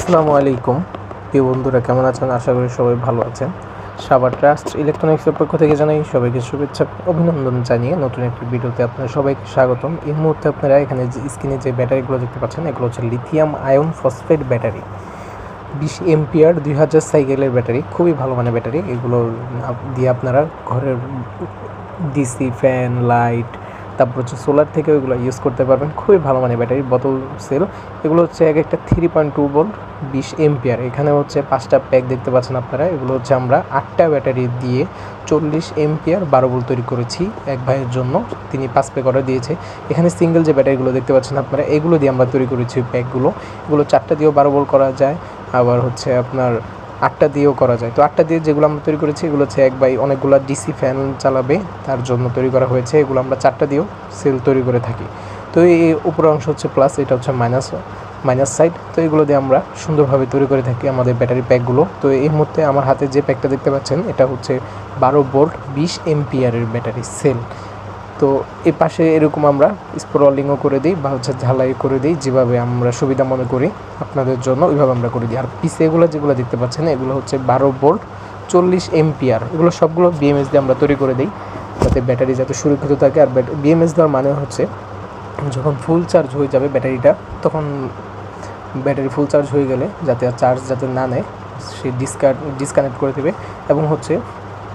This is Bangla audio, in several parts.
আসসালামু আলাইকুম। প্রিয় বন্ধুরা, কেমন আছেন? আশা করি সবাই ভালো আছেন। সাবার ট্রাস্ট ইলেকট্রনিক্সের পক্ষ থেকে জানাই সবাইকে শুভেচ্ছা, অভিনন্দন জানিয়ে নতুন একটি ভিডিওতে আপনারা সবাইকে স্বাগতম। এই মুহূর্তে আপনারা এখানে যে স্ক্রিনে যে ব্যাটারিগুলো দেখতে পাচ্ছেন, এগুলো হচ্ছে লিথিয়াম আয়ন ফসফেট ব্যাটারি বিশ এমপিআর দুই হাজার সাইকেলের ব্যাটারি খুবই ভালো মানের ব্যাটারি এগুলো দিয়ে আপনারা ঘরের ডিসি ফ্যান লাইট তারপর হচ্ছে সোলার থেকে ওইগুলো ইউজ করতে পারবেন। খুবই ভালো মানে ব্যাটারি বোতল সেল এগুলো হচ্ছে এক একটা থ্রি পয়েন্ট টু ভোল্ট বিশ এমপিআর এখানে হচ্ছে পাঁচটা প্যাক দেখতে পাচ্ছেন আপনারা। এগুলো হচ্ছে আমরা আটটা ব্যাটারি দিয়ে চল্লিশ এমপিআর বারো ভোল্ট তৈরি করেছি এক ভাইয়ের জন্য। তিনি পাঁচ প্যাক অর্ডার দিয়েছে। এখানে সিঙ্গেল যে ব্যাটারিগুলো দেখতে পাচ্ছেন আপনারা, এগুলো দিয়ে আমরা তৈরি করেছি প্যাকগুলো এগুলো চারটা দিয়েও বারো ভোল্ট করা যায়। আবার হচ্ছে আপনার আটটা দিয়েও করা যায়। তো আটটা দিয়ে যেগুলো আমরা তৈরি করেছি, এগুলো হচ্ছে এক বাই অনেকগুলো ডিসি ফ্যান চালাবে, তার জন্য তৈরি করা হয়েছে। এগুলো আমরা চারটা দিয়েও সেল তৈরি করে থাকি। তো এই উপরের অংশ হচ্ছে প্লাস এটা হচ্ছে মাইনাস মাইনাস সাইড তো এগুলো দিয়ে আমরা সুন্দরভাবে তৈরি করে থাকি আমাদের ব্যাটারি প্যাকগুলো। তো এই মুহূর্তে আমার হাতে যে প্যাকটা দেখতে পাচ্ছেন, এটা হচ্ছে বারো ভোল্ট বিশ এমপিআরের ব্যাটারি সেল। তো এই পাশে এরকম আমরা স্প্রলিংও করে দিই বা হচ্ছে ঝালাই করে দিই, যেভাবে আমরা সুবিধা মনে করি আপনাদের জন্য, ওইভাবে আমরা করে দিই। আর পিসে এগুলো যেগুলো দেখতে পাচ্ছেন, এগুলো হচ্ছে বারো ভোল্ট, চল্লিশ এমপিআর, এগুলো সবগুলো বিএমএস দিয়ে আমরা তৈরি করে দিই, যাতে ব্যাটারি যাতে সুরক্ষিত থাকে। আর বিএমএস দেওয়ার মানে হচ্ছে, যখন ফুল চার্জ হয়ে যাবে ব্যাটারিটা, তখন ব্যাটারি ফুল চার্জ হয়ে গেলে যাতে চার্জ যাতে না নেয়, সে ডিসকার ডিসকানেক্ট করে দেবে। এবং হচ্ছে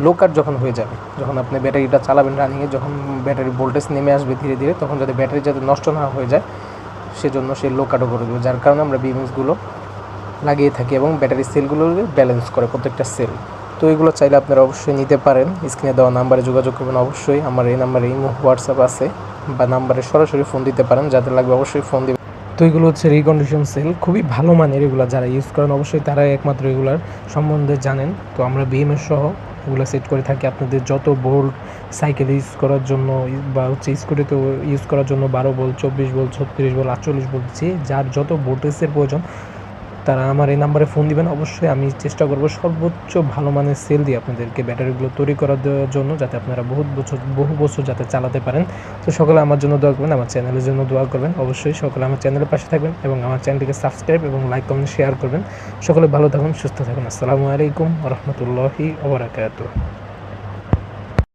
লো কাট যখন হয়ে যাবে, যখন আপনি ব্যাটারিটা চালাবেন রানিংয়ে যখন ব্যাটারি ভোল্টেজ নেমে আসবে ধীরে ধীরে, তখন যাতে ব্যাটারি যাতে নষ্ট না হয়ে যায়, সেজন্য সে লো কাটও করে দেবে, যার কারণে আমরা বিএমএসগুলো লাগিয়ে থাকি এবং ব্যাটারি সেলগুলো ব্যালেন্স করে, প্রত্যেকটা সেল তো এগুলো চাইলে আপনারা অবশ্যই নিতে পারেন স্ক্রিনে দেওয়া নাম্বারে যোগাযোগ করবেন অবশ্যই, আমার এই নাম্বারে ইমো হোয়াটসঅ্যাপ আছে, বা নাম্বারে সরাসরি ফোন দিতে পারেন, যাদের লাগবে অবশ্যই ফোন দিবেন। তো এগুলো হচ্ছে রিকন্ডিশন সেল খুবই ভালো মানের এগুলো যারা ইউজ করেন, অবশ্যই তারাই একমাত্র এগুলার সম্বন্ধে জানেন। তো আমরা বিএমএস সহ এগুলো সেট করে থাকি আপনাদের যত বোল্ট সাইকেল ইউজ করার জন্য, বা হচ্ছে স্কুটিতে ইউজ করার জন্য বারো বল চব্বিশ বল ছত্রিশ বল আটচল্লিশ বল যে যার যত ভোল্টেজের প্রয়োজন তারা আমার এই নাম্বারে ফোন দিবেন। অবশ্যই আমি চেষ্টা করব সর্বোচ্চ ভালো মানের সেল দিয়ে আপনাদেরকে ব্যাটারিগুলো তৈরি করার জন্য যাতে আপনারা বহু বছর বহু বছর যাতে চালাতে পারেন। তো সকলে আমার জন্য দোয়া করবেন, আমার চ্যানেলের জন্য দোয়া করবেন। অবশ্যই সকলে আমার চ্যানেলের পাশে থাকবেন এবং আমার চ্যানেলটিকে সাবস্ক্রাইব এবং লাইক, কমেন্ট, শেয়ার করবেন। সকলে ভালো থাকুন, সুস্থ থাকুন। আসসালামু আলাইকুম রহমতুল্লাহি ওবরাকাতুহ